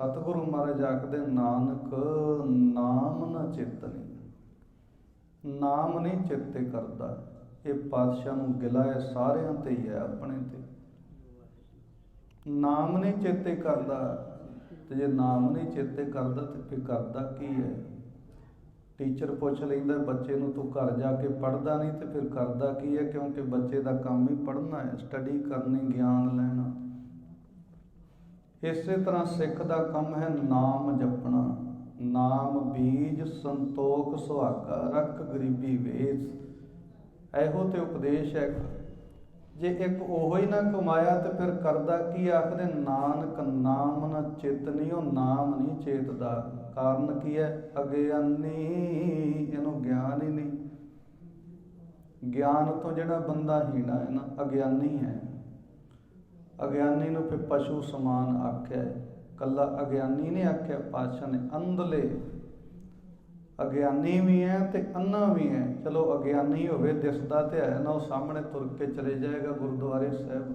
ਸਤਿਗੁਰੂ ਮਹਾਰਾਜ ਆਖਦੇ, ਨਾਨਕ, ਨਾਮ ਨ ਚੇਤਨੀ। ਨਾਮ ਨਹੀਂ ਚੇਤੇ ਕਰਦਾ। ਇਹ ਪਾਤਸ਼ਾਹ ਨੂੰ ਗਿਲਾ ਹੈ ਸਾਰਿਆਂ ਤੇ ਹੀ ਹੈ ਆਪਣੇ ਤੇ। ਨਾਮ ਨਹੀਂ ਚੇਤੇ ਕਰਦਾ। ਤੇ ਜੇ ਨਾਮ ਨਹੀਂ ਚੇਤੇ ਕਰਦਾ ਤੇ ਫਿਰ ਕਰਦਾ ਕੀ ਹੈ? ਟੀਚਰ ਪੁੱਛ ਲੈਂਦਾ, ਬੱਚੇ ਨੂੰ ਤੂੰ ਘਰ ਜਾ ਕੇ ਪੜ੍ਹਦਾ ਨਹੀਂ ਤੇ ਫਿਰ ਕਰਦਾ ਕੀ ਹੈ? ਕਿਉਂਕਿ ਬੱਚੇ ਦਾ ਕੰਮ ਹੀ ਪੜ੍ਹਨਾ ਹੈ, ਸਟੱਡੀ ਕਰਨੀ, ਗਿਆਨ ਲੈਣਾ। ਇਸੇ ਤਰ੍ਹਾਂ ਸਿੱਖ ਦਾ ਕੰਮ ਹੈ ਨਾਮ ਜਪਣਾ। ਨਾਮ ਬੀਜ ਸੰਤੋਖ ਸੁਹਾਗਾ, ਰੱਖ ਗਰੀਬੀ ਵੇਸ। ਇਹੋ ਤੇ ਉਪਦੇਸ਼ ਹੈ। ਜੇ ਇੱਕ ਉਹੋ ਹੀ ਨਾ ਕਮਾਇਆ ਤੇ ਫਿਰ ਕਰਦਾ ਕੀ ਆਖਦੇ ਨਾਨਕ ਨਾਮ ਨਾ ਚੇਤਨੀ ਉਹ ਨਾਮ ਨਹੀਂ ਚੇਤਦਾ। ਕਾਰਨ ਕੀ ਹੈ? ਅਗਿਆਨੀ, ਇਹਨੂੰ ਗਿਆਨ ਹੀ ਨਹੀਂ। ਗਿਆਨ ਤੋਂ ਜਿਹੜਾ ਬੰਦਾ ਹੀਣਾ ਹੈ ਨਾ, ਅਗਿਆਨੀ ਹੈ। ਅਗਿਆਨੀ ਨੂੰ ਫਿਰ ਪਸ਼ੂ ਸਮਾਨ ਆਖਿਆ ਹੈ ਕੱਲਾ ਅਗਿਆਨੀ ਨੇ ਆਖਿਆ, ਪਾਤਸ਼ਾਹ ਨੇ, ਅੰਧਲੇ। ਅਗਿਆਨੀ ਵੀ ਹੈ ਤੇ ਅੰਨਾ ਵੀ ਹੈ। ਚਲੋ ਅਗਿਆਨੀ ਹੋਵੇ, ਦਿਸਦਾ ਤੇ ਹੈ ਨਾ, ਉਹ ਸਾਹਮਣੇ ਤੁਰ ਕੇ ਚਲੇ ਜਾਏਗਾ ਗੁਰਦੁਆਰੇ ਸਾਹਿਬ।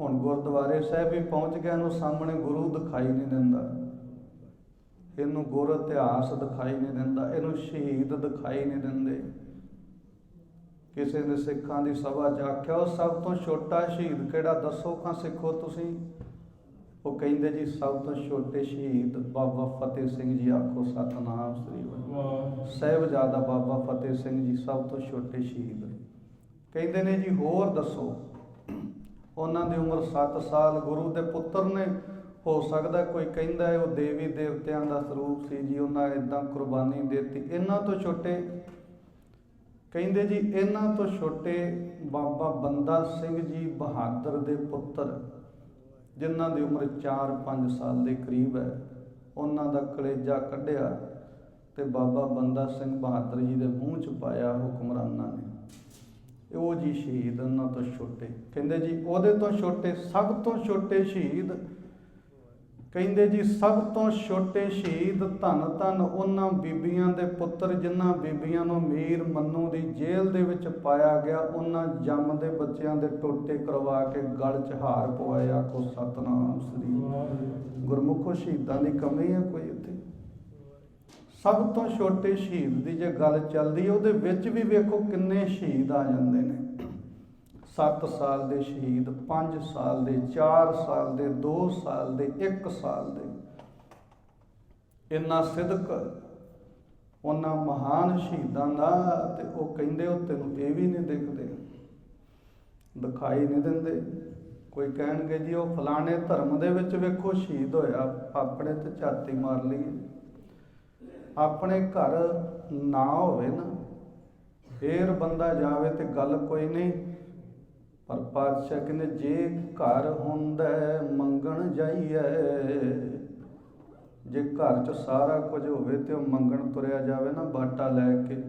ਹੁਣ ਗੁਰਦੁਆਰੇ ਸਾਹਿਬ ਵੀ ਪਹੁੰਚ ਗਿਆ ਨੂੰ ਸਾਹਮਣੇ ਗੁਰੂ ਦਿਖਾਈ ਨਹੀਂ ਦਿੰਦਾ। ਇਹਨੂੰ ਗੁਰ ਇਤਿਹਾਸ ਦਿਖਾਈ ਨਹੀਂ ਦਿੰਦਾ, ਇਹਨੂੰ ਸ਼ਹੀਦ ਦਿਖਾਈ ਨਹੀਂ ਦਿੰਦੇ। ਕਿਸੇ ਨੇ ਸਿੱਖਾਂ ਦੀ ਸਭਾ 'ਚ ਆਖਿਆ ਉਹ ਸਭ ਤੋਂ ਛੋਟਾ ਸ਼ਹੀਦ ਕਿਹੜਾ? ਦੱਸੋ ਖਾਂ ਸਿੱਖੋ ਤੁਸੀਂ। ਉਹ ਕਹਿੰਦੇ ਜੀ ਸਭ ਤੋਂ ਛੋਟੇ ਸ਼ਹੀਦ ਬਾਬਾ ਫਤਿਹ ਸਿੰਘ ਜੀ ਆਖੋ ਸਤਨਾਮ ਸ੍ਰੀ ਵਾਹਿਗੁਰੂ। ਸਾਹਿਬਜ਼ਾਦਾ ਬਾਬਾ ਫਤਿਹ ਸਿੰਘ ਜੀ ਸਭ ਤੋਂ ਛੋਟੇ ਸ਼ਹੀਦ। ਕਹਿੰਦੇ ਨੇ ਜੀ ਹੋਰ ਦੱਸੋ। ਉਹਨਾਂ ਦੀ ਉਮਰ 7 ਸਾਲ ਗੁਰੂ ਦੇ ਪੁੱਤਰ ਨੇ। ਹੋ ਸਕਦਾ ਕੋਈ ਕਹਿੰਦਾ ਹੈ ਉਹ ਦੇਵੀ ਦੇਵਤਿਆਂ ਦਾ ਸਰੂਪ ਸੀ ਜੀ ਉਹਨਾਂ ਇਦਾਂ ਕੁਰਬਾਨੀ ਦਿੱਤੀ। ਇਹਨਾਂ ਤੋਂ ਛੋਟੇ ਕਹਿੰਦੇ ਜੀ, ਇਹਨਾਂ ਤੋਂ ਛੋਟੇ ਬਾਬਾ ਬੰਦਾ ਸਿੰਘ ਜੀ ਬਹਾਦਰ ਦੇ ਪੁੱਤਰ, ਜਿਨ੍ਹਾਂ ਦੀ ਉਮਰ 4-5 ਸਾਲ ਦੇ ਕਰੀਬ ਹੈ, ਉਹਨਾਂ ਦਾ ਕਲੇਜਾ ਕੱਢਿਆ ਤੇ ਬਾਬਾ ਬੰਦਾ ਸਿੰਘ ਬਹਾਦਰ ਜੀ ਦੇ ਮੂੰਹ ਚ ਪਾਇਆ ਹੁਕਮਰਾਨਾਂ ਨੇ। ਉਹ ਜੀ ਸ਼ਹੀਦ, ਉਹਨਾਂ ਤੋਂ ਛੋਟੇ। ਕਹਿੰਦੇ ਜੀ, ਉਹਦੇ ਤੋਂ ਛੋਟੇ, ਸਭ ਤੋਂ ਛੋਟੇ ਸ਼ਹੀਦ ਕਹਿੰਦੇ ਜੀ, ਸਭ ਤੋਂ ਛੋਟੇ ਸ਼ਹੀਦ ਧੰਨ ਧੰਨ ਉਹਨਾਂ ਬੀਬੀਆਂ ਦੇ ਪੁੱਤਰ ਜਿਨ੍ਹਾਂ ਬੀਬੀਆਂ ਨੂੰ ਮੀਰ ਮੰਨੂ ਦੀ ਜੇਲ੍ਹ ਦੇ ਵਿੱਚ ਪਾਇਆ ਗਿਆ। ਉਹਨਾਂ ਜੰਮਦੇ ਬੱਚਿਆਂ ਦੇ ਟੋਟੇ ਕਰਵਾ ਕੇ ਗਲ 'ਚ ਹਾਰ ਪਵਾਇਆ ਆਖੋ, ਸਤਨਾਮ ਸ੍ਰੀ ਗੁਰਮੁਖੋ, ਸ਼ਹੀਦਾਂ ਦੀ ਕਮੀ ਹੈ ਕੋਈ ਇੱਥੇ? ਸਭ ਤੋਂ ਛੋਟੇ ਸ਼ਹੀਦ ਦੀ ਜੇ ਗੱਲ ਚੱਲਦੀ, ਉਹਦੇ ਵਿੱਚ ਵੀ ਵੇਖੋ ਕਿੰਨੇ ਸ਼ਹੀਦ ਆ ਜਾਂਦੇ ਨੇ। 7 ਸਾਲ ਦੇ ਸ਼ਹੀਦ 5 ਸਾਲ ਦੇ 4 ਸਾਲ ਦੇ 2 ਸਾਲ ਦੇ 1 ਸਾਲ ਦੇ। ਇੰਨਾ ਸਿਦਕ, ਉਹਨਾਂ ਮਹਾਨ ਸ਼ਹੀਦਾਂ ਦਾ ਤੇ ਉਹ ਕਹਿੰਦੇ ਉਹ ਤੈਨੂੰ ਇਹ ਵੀ ਨਹੀਂ ਦਿਖਦੇ, ਦਿਖਾਈ ਨਹੀਂ ਦਿੰਦੇ। ਕੋਈ ਕਹਿਣਗੇ ਜੀ ਉਹ ਫਲਾਣੇ ਧਰਮ ਦੇ ਵਿੱਚ ਵੇਖੋ ਸ਼ਹੀਦ ਹੋਇਆ, ਆਪਣੇ ਤੇ ਝਾਤੀ ਮਾਰ ਲਈ ਆਪਣੇ ਘਰ ਨਾ ਹੋਵੇ ਨਾ, ਫੇਰ ਬੰਦਾ ਜਾਵੇ ਤੇ ਗੱਲ ਕੋਈ ਨਹੀਂ। ਪਰ ਪਾਤਸ਼ਾਹ ਕਹਿੰਦੇ ਜੇ ਘਰ ਹੁੰਦਾ ਮੰਗਣ ਜਾਈਏ ਜੇ ਘਰ 'ਚ ਸਾਰਾ ਕੁਝ ਹੋਵੇ ਤੇ ਉਹ ਮੰਗਣ ਤੁਰਿਆ ਜਾਵੇ ਨਾ ਬਾਟਾ ਲੈ ਕੇ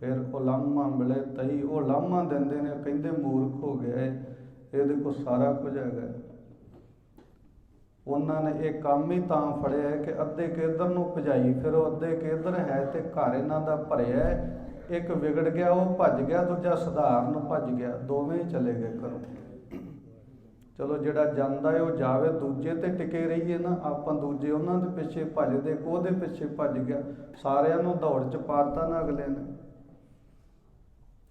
ਫਿਰ ਉਲਾਮਾ ਮਿਲੇ ਤਈ ਉਹ ਲਾਮਾ ਦਿੰਦੇ ਨੇ ਕਹਿੰਦੇ ਮੂਰਖ ਹੋ ਗਿਆ ਇਹ, ਇਹਦੇ ਕੋਲ ਸਾਰਾ ਕੁਝ ਹੈਗਾ। ਉਹਨਾਂ ਨੇ ਇਹ ਕੰਮ ਹੀ ਤਾਂ ਫੜਿਆ ਕਿ ਅੱਧੇ ਕਿਧਰ ਨੂੰ ਭਜਾਈ ਫਿਰ ਉਹ ਅੱਧੇ ਕਿਧਰ ਹੈ ਤੇ ਘਰ ਇਹਨਾਂ ਦਾ ਭਰਿਆ ਇੱਕ ਵਿਗੜ ਗਿਆ, ਉਹ ਭੱਜ ਗਿਆ, ਦੂਜਾ ਸਧਾਰਨ ਭੱਜ ਗਿਆ, ਦੋਵੇਂ ਚਲੇ ਗਏ ਘਰੋਂ। ਚਲੋ ਜਿਹੜਾ ਜਾਂਦਾ ਹੈ, ਉਹ ਜਾਵੇ, ਦੂਜੇ ਤੇ ਟਿਕੇ ਰਹੀਏ ਨਾ, ਆਪਾਂ ਦੂਜੇ ਉਹਨਾਂ ਦੇ ਪਿੱਛੇ ਭੱਜਦੇ, ਉਹਦੇ ਪਿੱਛੇ ਭੱਜ ਗਿਆ। ਸਾਰਿਆਂ ਨੂੰ ਦੌੜ ਚ ਪਾਤਾ ਨਾ ਅਗਲੇ ਨੇ।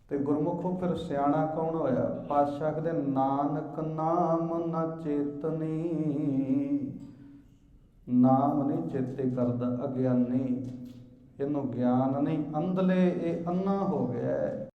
ਤੇ ਗੁਰਮੁਖੋ ਫਿਰ ਸਿਆਣਾ ਕੌਣ ਹੋਇਆ? ਪਾਤਸ਼ਾਹ ਕਹਿੰਦੇ, ਨਾਨਕ ਨਾਮ ਨਾ ਚੇਤਨੀ, ਨਾਮ ਨਹੀਂ ਚੇਤੇ ਕਰਦਾ ਅਗਿਆਨੀ। ਇਹਨੂੰ ਗਿਆਨ ਨਹੀਂ ਅੰਧਲੇ ਇਹ ਅੰਨਾ ਹੋ ਗਿਆ